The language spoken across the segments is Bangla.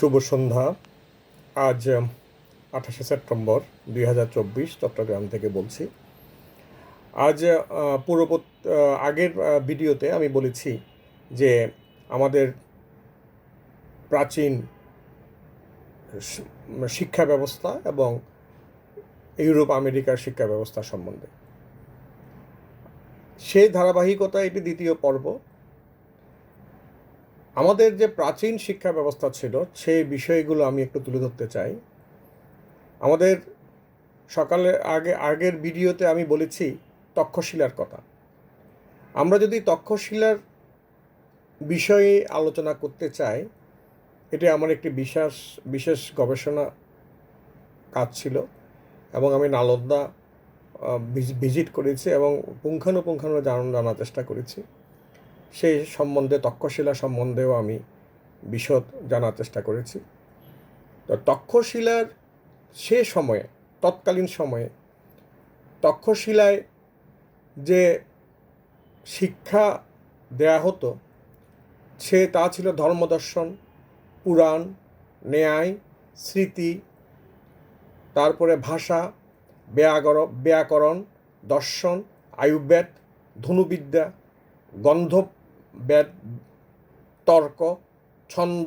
শুভ সন্ধ্যা। আজ আঠাশে সেপ্টেম্বর দুই হাজার চব্বিশ চট্টগ্রাম থেকে বলছি। আজ আহ, আগের ভিডিওতে আমি বলেছি যে আমাদের প্রাচীন শিক্ষা ব্যবস্থা এবং ইউরোপ আমেরিকার শিক্ষা ব্যবস্থা সম্বন্ধে। সেই ধারাবাহিকতা এটি দ্বিতীয় পর্ব। আমাদের যে প্রাচীন শিক্ষা ব্যবস্থা ছিল, সেই বিষয়গুলো আমি একটু তুলে ধরতে চাই। আমাদের সকালে আগে, আগের ভিডিওতে আমি বলেছি তক্ষশিলার কথা। আমরা যদি তক্ষশিলার বিষয়ে আলোচনা করতে চাই, এটি আমার একটি বিশেষ বিশেষ গবেষণা কাজ ছিল এবং আমি নালন্দা ভিজিট করেছি এবং পুঙ্খানুপুঙ্খানু জানান জানার চেষ্টা করেছি। সেই সম্বন্ধে, তক্ষশিলা সম্বন্ধেও আমি বিশদ জানার চেষ্টা করেছি। তো তক্ষশিলার সে সময়ে, তৎকালীন সময়ে, তক্ষশিলায় যে শিক্ষা দেয়া হতো, সে তা ছিল ধর্মদর্শন, পুরাণ, ন্যায়, স্মৃতি, তারপরে ভাষা ব্যাকর ব্যাকরণ, দর্শন, আয়ুর্বেদ, ধনুবিদ্যা, গন্ধ বেদ, তর্ক, ছন্দ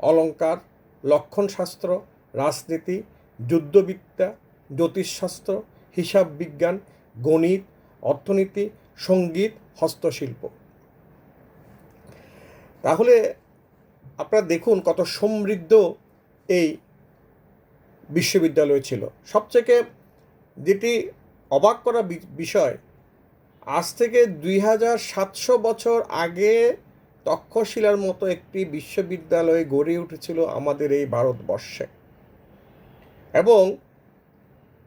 অলঙ্কার লক্ষণশাস্ত্র, রাজনীতি, যুদ্ধবিদ্যা, জ্যোতিষশাস্ত্র হিসাব বিজ্ঞান গণিত, অর্থনীতি, সংগীত, হস্তশিল্প। তাহলে আপনারা দেখুন কত সমৃদ্ধ এই বিশ্ববিদ্যালয় ছিল। সবথেকে যেটি অবাক করা বিষয় আজ থেকে দুই হাজার সাতশো বছর আগে তক্ষশিলার মতো একটি বিশ্ববিদ্যালয় গড়ে উঠেছিল আমাদের এই ভারতবর্ষে। এবং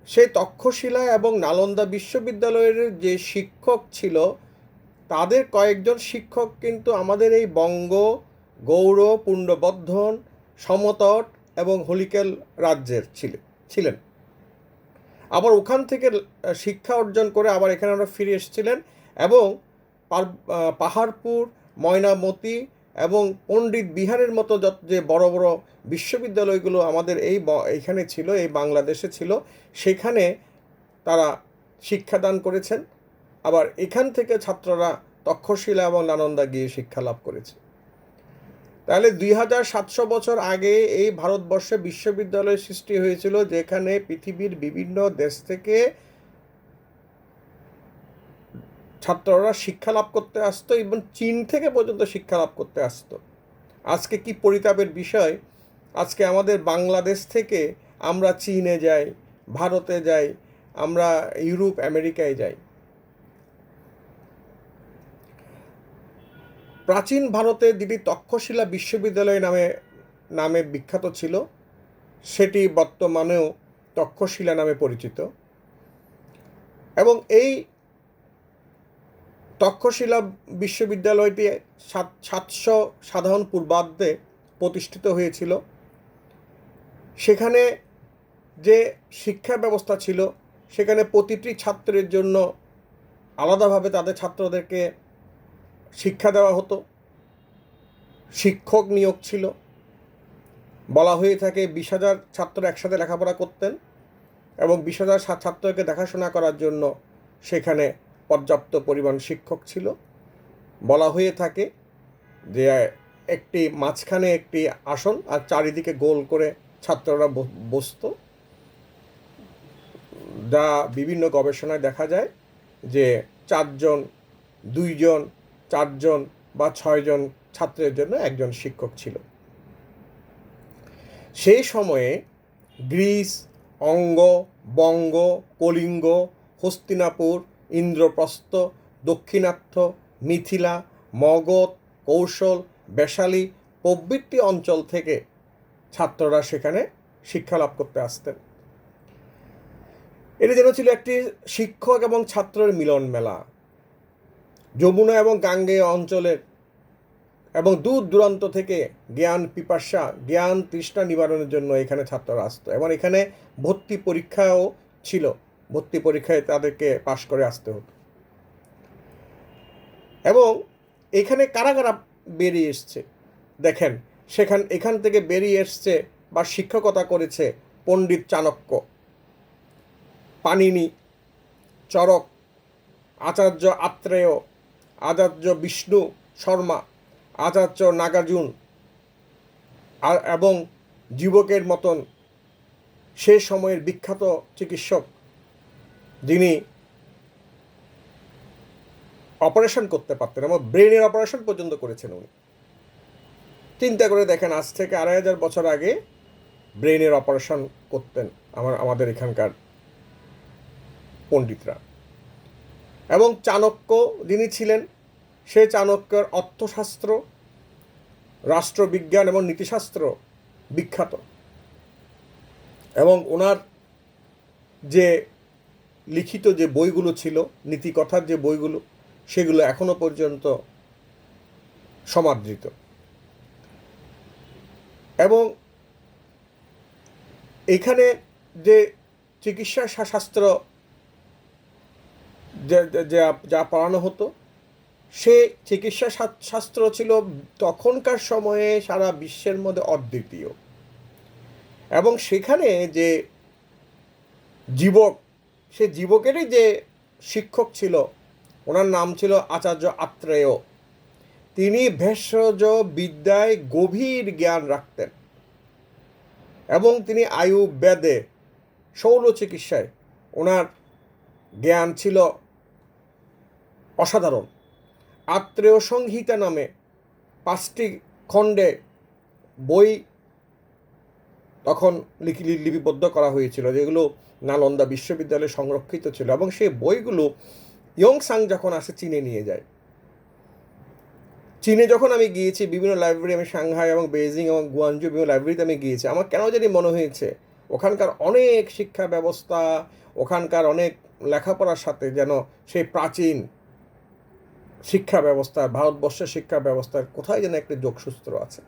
সেই তক্ষশিলা এবং নালন্দা বিশ্ববিদ্যালয়ের যে শিক্ষক ছিল, তাদের কয়েকজন শিক্ষক কিন্তু আমাদের এই বঙ্গ, গৌড়, পুণ্ডবর্ধন, সমতট এবং হলিকেল রাজ্যের ছিলেন ছিলেন। আবার ওখান থেকে শিক্ষা অর্জন করে আবার এখানে ওরা ফিরে এসেছিলেন এবং পাহাড়পুর, ময়নামতি এবং পণ্ডিত বিহারের মতো যত যে বড় বড় বিশ্ববিদ্যালয়গুলো আমাদের এই এইখানে ছিল, এই বাংলাদেশে ছিল, সেখানে তারা শিক্ষাদান করেছেন। আবার এখান থেকে ছাত্ররা তক্ষশিলা এবং নানন্দা গিয়ে শিক্ষা লাভ করেছে। তাহলে দুই হাজার সাতশো বছর আগে এই ভারতবর্ষে বিশ্ববিদ্যালয় সৃষ্টি হয়েছিল, যেখানে পৃথিবীর বিভিন্ন দেশ থেকে ছাত্ররা শিক্ষা লাভ করতে আসতো এবং চীন থেকে পর্যন্ত শিক্ষা লাভ করতে আসতো। আজকে কি পরিতাপের বিষয়? আজকে আমাদের বাংলাদেশ থেকে আমরা চীনে যাই, ভারতে যাই, আমরা ইউরোপ, আমেরিকায় যাই। প্রাচীন ভারতে যেটি তক্ষশিলা বিশ্ববিদ্যালয় নামে নামে বিখ্যাত ছিল, সেটি বর্তমানেও তক্ষশিলা নামে পরিচিত। এবং এই তক্ষশিলা বিশ্ববিদ্যালয়টি সাত, সাতশো সাধারণ পূর্বাব্দে প্রতিষ্ঠিত হয়েছিল। সেখানে যে শিক্ষা ব্যবস্থা ছিল, সেখানে প্রতিটি ছাত্রের জন্য আলাদাভাবে তাদের ছাত্রদেরকে শিক্ষা দেওয়া হতো। শিক্ষক নিয়োগ ছিল। বলা হয়ে থাকে বিশ হাজার ছাত্র একসাথে লেখাপড়া করতেন এবং বিশ হাজার ছাত্রকে দেখাশোনা করার জন্য সেখানে পর্যাপ্ত পরিমাণ শিক্ষক ছিল। বলা হয়ে থাকে যে, একটি মাঝখানে একটি আসন আর চারিদিকে গোল করে ছাত্ররা বসতো। যা বিভিন্ন গবেষণায় দেখা যায় যে, চারজন, দুইজন চারজন বা ছয়জন ছাত্রের জন্য একজন শিক্ষক ছিল। সেই সময়ে গ্রিস, অঙ্গ, বঙ্গ, কলিঙ্গ, হস্তিনাপুর, ইন্দ্রপ্রস্থ দক্ষিণাত্য মিথিলা, মগধ, কৌশল, বেশালী প্রভৃতি অঞ্চল থেকে ছাত্ররা সেখানে শিক্ষা লাভ করতে আসতেন। এটি যেন ছিল একটি শিক্ষক এবং ছাত্রের মিলন মেলা যমুনা এবং গাঙ্গেয় অঞ্চলের এবং দূর দূরান্ত থেকে জ্ঞান পিপাসা, জ্ঞান তৃষ্ণা নিবারণের জন্য এখানে ছাত্ররা আসতো। এবং এখানে ভর্তি পরীক্ষাও ছিল। ভর্তি পরীক্ষায় তাদেরকে পাশ করে আসতে হতো। এবং এখানে কারা কারা বেরিয়ে এসছে? দেখেন, সেখান, এখান থেকে বেরিয়ে এসছে বা শিক্ষকতা করেছে পণ্ডিত চাণক্য পানিনি চরক আচার্য আত্রেয় আচার্য বিষ্ণু শর্মা, আচার্য নাগার্জুন, আর এবং যুবকের মতন সে সময়ের বিখ্যাত চিকিৎসক যিনি অপারেশন করতে পারতেন এবং ব্রেনের অপারেশন পর্যন্ত করেছেন উনি। চিন্তা করে দেখেন, আজ থেকে আড়াই হাজার বছর আগে ব্রেনের অপারেশন করতেন আমার, আমাদের এখানকার পণ্ডিতরা। এবং চাণক্য যিনি ছিলেন, সে চাণক্যের অর্থশাস্ত্র, রাষ্ট্রবিজ্ঞান এবং নীতিশাস্ত্র বিখ্যাত। এবং ওনার যে লিখিত যে বইগুলো ছিল, নীতিকথার যে বইগুলো, সেগুলো এখনও পর্যন্ত সমাদৃত। এবং এখানে যে চিকিৎসা শাস্ত্র যা- পড়ানো হতো, সে চিকিৎসা শাস্ত্র ছিল তখনকার সময়ে সারা বিশ্বের মধ্যে অদ্বিতীয়। এবং সেখানে যে জীবক সে জীবকেরই যে শিক্ষক ছিল, ওনার নাম ছিল আচার্য আত্রেয়। তিনি ভেষজ বিদ্যায় গভীর জ্ঞান রাখতেন। এবং তিনি আয়ু বেদে শৌল চিকিৎসায় ওনার জ্ঞান ছিল অসাধারণ। আত্রেয় সংহিতা নামে পাঁচটি খণ্ডে বই তখন লিপিবদ্ধ করা হয়েছিল, যেগুলো নালন্দা বিশ্ববিদ্যালয়ে সংরক্ষিত ছিল এবং সেই বইগুলো ইয়ংসাং যখন আসে, চীনে নিয়ে যায়। চীনে যখন আমি গিয়েছি, বিভিন্ন লাইব্রেরি আমি সাংহাই এবং বেজিং এবং গুয়ানজু বিভিন্ন লাইব্রেরিতে আমি গিয়েছি, আমার কেন জানি মনে হয়েছে, ওখানকার অনেক শিক্ষা ব্যবস্থা, ওখানকার অনেক লেখাপড়ার সাথে যেন সেই প্রাচীন শিক্ষা ব্যবস্থা, ভারতবর্ষের শিক্ষা ব্যবস্থার কোথায় যেন একটি যোগসূত্র আছে।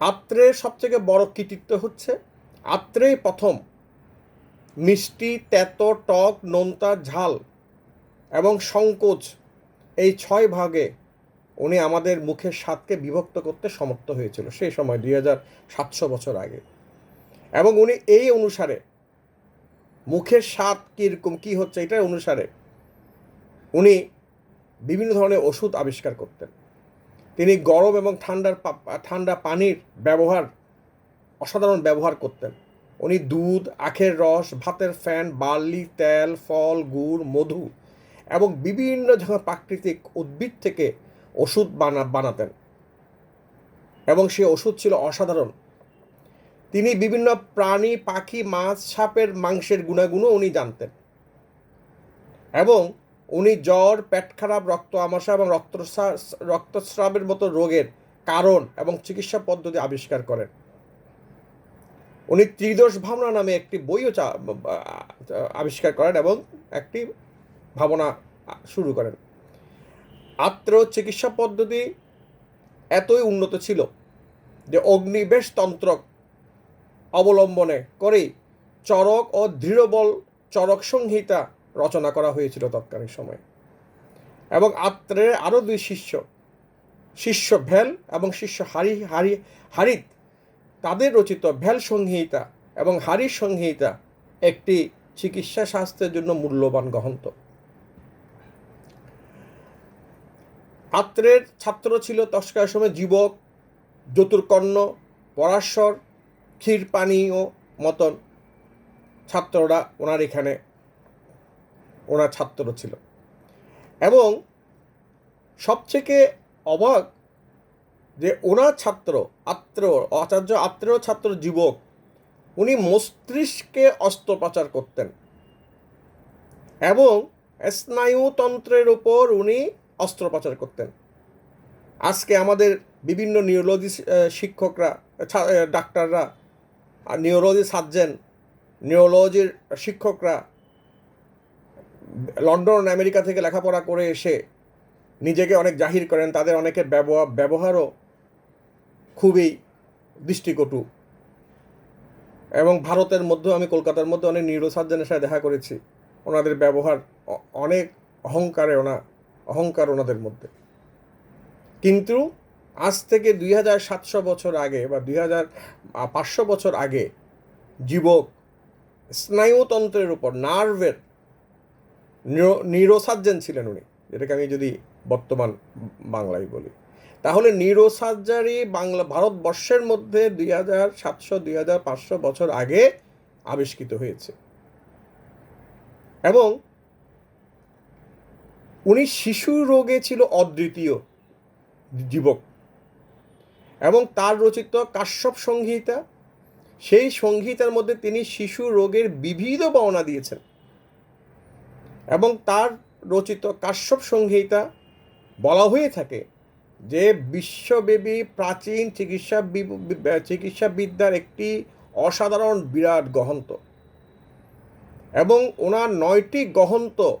আত্রের সবথেকে বড় কৃতিত্ব হচ্ছে আত্রেই প্রথম মিষ্টি, তেতো, টক, নোনতা, ঝাল এবং সংকোচ এই ছয় ভাগে উনি আমাদের মুখের স্বাদকে বিভক্ত করতে সমর্থ হয়েছিল সেই সময় দুই হাজার সাতশো বছর আগে। এবং উনি এই অনুসারে মুখের স্বাদ কীরকম, কী হচ্ছে এটার অনুসারে উনি বিভিন্ন ধরনের ওষুধ আবিষ্কার করতেন। তিনি গরম এবং ঠান্ডার ঠান্ডা পানির ব্যবহার, অসাধারণ ব্যবহার করতেন। উনি দুধ, আখের রস, ভাতের ফ্যান, বার্লি, তেল, ফল, গুড়, মধু এবং বিভিন্ন ধরনের প্রাকৃতিক উদ্ভিদ থেকে ওষুধ বানা, বানাতেন এবং সে ওষুধ ছিল অসাধারণ। তিনি বিভিন্ন প্রাণী, পাখি, মাছ, সাপের, মাংসের গুণাগুণও উনি জানতেন এবং উনি জ্বর, পেট খারাপ, রক্ত আমাশা এবং রক্ত রক্তস্রাবের মতো রোগের কারণ এবং চিকিৎসা পদ্ধতি আবিষ্কার করেন। উনি ত্রিদোষ ভাবনা নামে একটি বইও আবিষ্কার করেন এবং একটি ভাবনা শুরু করেন। আত্র চিকিৎসা পদ্ধতি এতই উন্নত ছিল যে অগ্নিবেশ তন্ত্র অবলম্বনে করেই চরক ও দৃঢ়বল চরক সংহিতা রচনা করা হয়েছিল তৎকালীন সময়ে। এবং আত্রের আরও দুই শিষ্য শিষ্য ভেল এবং শিষ্য হারি হারি, হারিত, তাদের রচিত ভেল সংহিতা এবং হারির সংহিতা একটি চিকিৎসা স্বাস্থ্যের জন্য মূল্যবান গ্রন্থ। আত্রের ছাত্র ছিল তস্কার সময় যুবক চতুর্কর্ণ পরাশর ক্ষীরপানীয় মতন ছাত্ররা ওনার এখানে ওনার ছাত্র ছিল। এবং সবথেকে অবাক যে ওনার ছাত্র, আত্র, আচার্য আত্রেয় ছাত্র যুবক, উনি মস্তিষ্কে অস্ত্রোপচার করতেন। এবং স্নায়ুতন্ত্রের উপর উনি অস্ত্রোপচার করতেন। আজকে আমাদের বিভিন্ন নিউরোলজি শিক্ষকরা ডাক্তাররা নিউরোলজি সার্জেন নিউরোলজির শিক্ষকরা লন্ডন, আমেরিকা থেকে লেখাপড়া করে এসে নিজেকে অনেক জাহির করেন। তাদের অনেকের ব্যবহার ব্যবহারও খুবই দৃষ্টিকটু। এবং ভারতের মধ্যেও, আমি কলকাতার মধ্যে অনেক নিউরো সার্জনের সাথে দেখা করেছি। ওনাদের ব্যবহার অনেক অহংকারে ওনা, অহংকার ওনাদের মধ্যে। কিন্তু আজ থেকে দুই হাজার সাতশো বছর আগে বা দুই হাজার পাঁচশো বছর আগে যুবক স্নায়ুতন্ত্রের উপর, নার্ভের নিউরোসার্জেন ছিলেন উনি। যেটাকে আমি যদি বর্তমান বাংলায় বলি। তাহলে নিউরোসার্জারি বাংলা, ভারতবর্ষের মধ্যে দুই হাজার সাতশো, দুই হাজার পাঁচশো বছর আগে আবিষ্কৃত হয়েছে। এবং উনি শিশু রোগে ছিল অদ্বিতীয় যুবক। এবং তার রচিত কাশ্যপ সংহিতা, সেই সংহিতার মধ্যে তিনি শিশু রোগের বিবিধ বর্ণনা দিয়েছেন। এবং তার রচিত কাশ্যপ সংহিতা বলা হয়ে থাকে যে বিশ্বব্যাপী প্রাচীন চিকিৎসা চিকিৎসাবিদ্যার একটি অসাধারণ বিরাট গহন্ত এবং ওনার নয়টি গহন্ত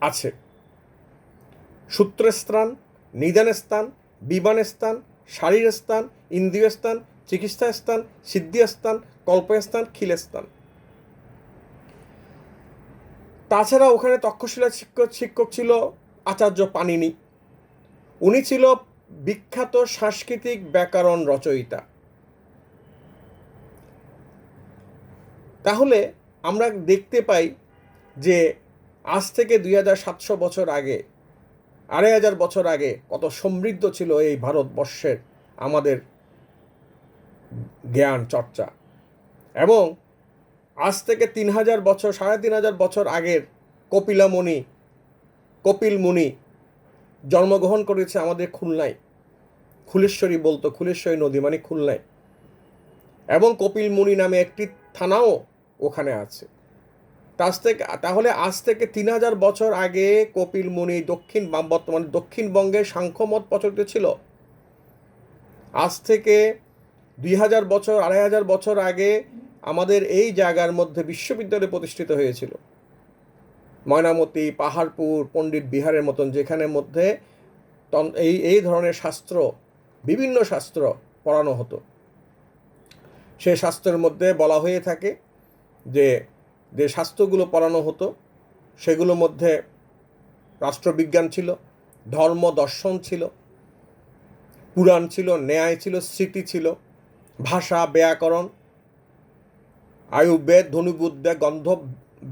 আছে। সূত্রস্থান নিদান স্থান বিমান স্থান শারীর স্থান ইন্দ্রিয় স্থান চিকিৎসা স্থান সিদ্ধি স্থান কল্পস্থান খিলস্থান তাছাড়া ওখানে তক্ষশিলা শিক্ষক শিক্ষক ছিল আচার্য পানিনি। উনি ছিল বিখ্যাত সাংস্কৃতিক ব্যাকরণ রচয়িতা। তাহলে আমরা দেখতে পাই যে আজ থেকে দুই হাজার সাতশো বছর আগে, আড়াই হাজার বছর আগে কত সমৃদ্ধ ছিল এই ভারতবর্ষের আমাদের জ্ঞান চর্চা। এবং আজ থেকে তিন হাজার বছর, সাড়ে তিন হাজার বছর আগের কপিলা মুনি, কপিল মুনি জন্মগ্রহণ করেছে আমাদের খুলনায়। খুলেশ্বরী বলতো, খুলেশ্বরী নদী মানে খুলনায়। এবং কপিল মুনি নামে একটি থানাও ওখানে আছে। তাজ থেকে, তাহলে আজ থেকে তিন হাজার বছর আগে কপিল মুনি দক্ষিণ, বর্তমানে দক্ষিণবঙ্গের সাংখ্যমত প্রচলিত ছিল। আজ থেকে দুই হাজার বছর, আড়াই হাজার বছর আগে আমাদের এই জায়গার মধ্যে বিশ্ববিদ্যালয় প্রতিষ্ঠিত হয়েছিল। ময়নামতি, পাহাড়পুর, পণ্ডিত বিহারের মতন যেখানের মধ্যে এই এই ধরনের শাস্ত্র, বিভিন্ন শাস্ত্র পড়ানো হতো। সে শাস্ত্রের মধ্যে বলা হয়ে থাকে যে যে শাস্ত্রগুলো পড়ানো হতো, সেগুলোর মধ্যে রাষ্ট্রবিজ্ঞান ছিল, ধর্ম দর্শন ছিল, পুরাণ ছিল, ন্যায় ছিল, স্মৃতি ছিল, ভাষা, ব্যাকরণ আয়ুর্বেদ ধনুবুদ্ধে গন্ধ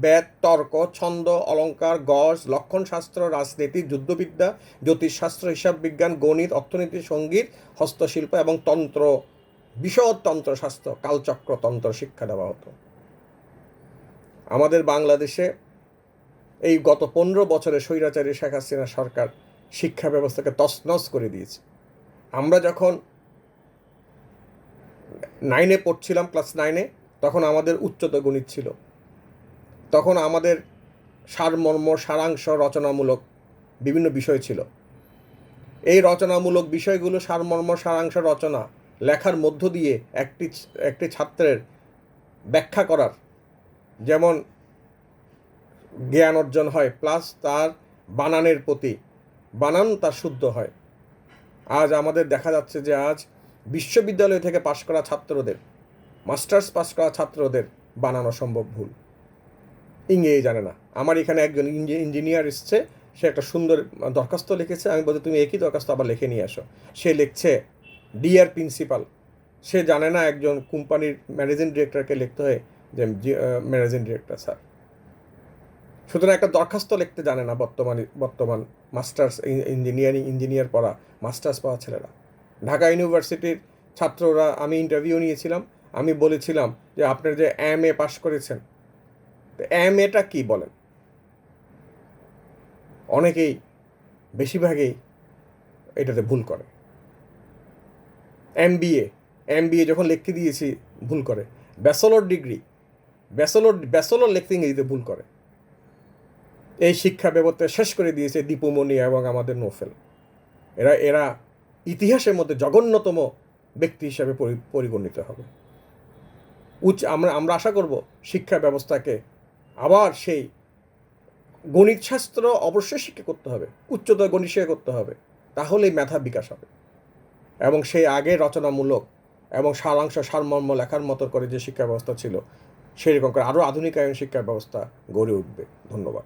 বেদ তর্ক, ছন্দ, অলঙ্কার গজ লক্ষণশাস্ত্র, রাজনীতি, যুদ্ধবিদ্যা, জ্যোতিষশাস্ত্র হিসাব বিজ্ঞান গণিত, অর্থনীতি, সংগীত, হস্তশিল্প এবং তন্ত্র, বিশদ তন্ত্রশাস্ত্র, কালচক্র তন্ত্র শিক্ষা দেওয়া হতো। আমাদের বাংলাদেশে এই গত পনেরো বছরে স্বৈরাচারী শেখ হাসিনা সরকার শিক্ষা ব্যবস্থাকে তছনছ করে দিয়েছে। আমরা যখন নাইনে পড়ছিলাম ক্লাস নাইনে তখন আমাদের উচ্চতর গণিত ছিল। তখন আমাদের সারমর্ম, সারাংশ রচনামূলক বিভিন্ন বিষয় ছিল। এই রচনামূলক বিষয়গুলো সারমর্ম, সারাংশ রচনা লেখার মধ্য দিয়ে একটি একটি ছাত্রের ব্যাখ্যা করার। যেমন জ্ঞান অর্জন হয়, প্লাস তার বানানের প্রতি। বানান তার শুদ্ধ হয়। আজ আমাদের দেখা যাচ্ছে যে আজ বিশ্ববিদ্যালয় থেকে পাশ করা ছাত্রদের মাস্টার্স পাস করা ছাত্রদের বানানো সম্ভব ভুল। ইংরেজি জানে না। আমার এখানে একজন ইঞ্জিনিয়ার এসছে, সে একটা সুন্দর দরখাস্ত লিখেছে। আমি বলছি, তুমি একই দরখাস্ত আবার লিখে নিয়ে আসো। সে লিখছে ডিয়ার প্রিন্সিপাল সে জানে না একজন কোম্পানির ম্যানেজিং ডিরেক্টরকে লিখতে হয় যে ম্যানেজিং ডিরেক্টর, স্যার। সুতরাং একটা দরখাস্ত লিখতে জানে না বর্তমানে, বর্তমান মাস্টার্স ইঞ্জিনিয়ারিং ইঞ্জিনিয়ার পড়া, মাস্টার্স পড়া ছেলেরা। ঢাকা ইউনিভার্সিটির ছাত্ররা, আমি ইন্টারভিউ নিয়েছিলাম। আমি বলেছিলাম যে আপনার যে এম এ পাশ করেছেন। এম এটা কী বলেন? অনেকেই বেশিরভাগই এটাতে ভুল করে। এম বিএ এম বিএ যখন লিখতে দিয়েছি, ভুল করে। ব্যাচেলর ডিগ্রি ব্যাচেলর ব্যাচেলর লিখতে ইংরেজিতে ভুল করে। এই শিক্ষা ব্যবস্থা শেষ করে দিয়েছে দীপুমণি এবং আমাদের নোফেল। এরা এরা ইতিহাসের মধ্যে জঘন্যতম ব্যক্তি হিসাবে পরিগণিত হবে। উচ্চ আমরা আমরা আশা করব শিক্ষা ব্যবস্থাকে আবার সেই গণিত শাস্ত্র অবশ্যই শিক্ষা করতে হবে, উচ্চতর গণিত শিক্ষা করতে হবে, তাহলেই মেধা বিকাশ হবে। এবং সেই আগে রচনামূলক এবং সারাংশ সারমর্ম লেখার মতো করে যে শিক্ষা ব্যবস্থা ছিল, সেই রকম করে আরও আধুনিকায়ন শিক্ষা ব্যবস্থা গড়ে উঠবে। ধন্যবাদ।